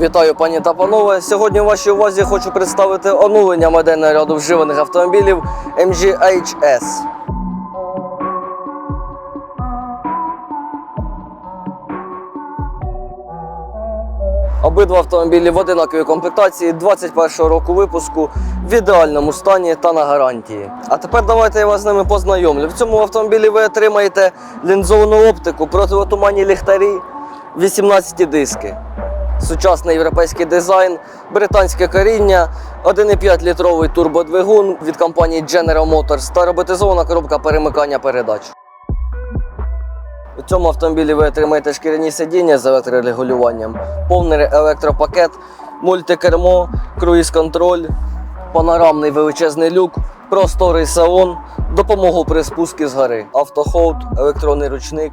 Вітаю, пані та панове. Сьогодні вашій увазі хочу представити оновлення модельного ряду вживаних автомобілів MG HS. Обидва автомобілі в одинаковій комплектації 21-го року випуску в ідеальному стані та на гарантії. А тепер давайте я вас з ними познайомлю. В цьому автомобілі ви отримаєте лінзовану оптику, противотуманні ліхтарі, 18 диски. Сучасний європейський дизайн, британське коріння, 1,5 літровий турбодвигун від компанії General Motors та роботизована коробка перемикання передач. У цьому автомобілі ви отримаєте шкіряні сидіння з електрорегулюванням, повний електропакет, мультикермо, круїз-контроль, панорамний величезний люк, просторий салон, допомогу при спуску з гори, автохолд, електронний ручник,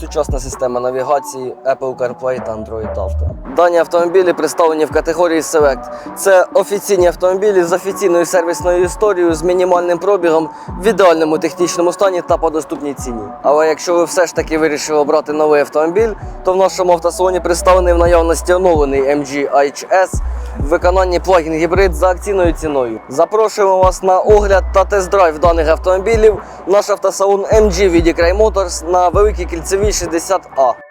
сучасна система навігації, Apple CarPlay та Android Auto. Дані автомобілі представлені в категорії Select. Це офіційні автомобілі з офіційною сервісною історією, з мінімальним пробігом, в ідеальному технічному стані та по доступній ціні. Але якщо ви все ж таки вирішили обрати новий автомобіль, то в нашому автосалоні представлений в наявності оновлений MG HS в виконанні плагін гібрид за акційною ціною. Запрошуємо вас на огляд та тест-драйв даних автомобілів. Наш автосалон MG від Край Motors на Великій Кільцевій 60А.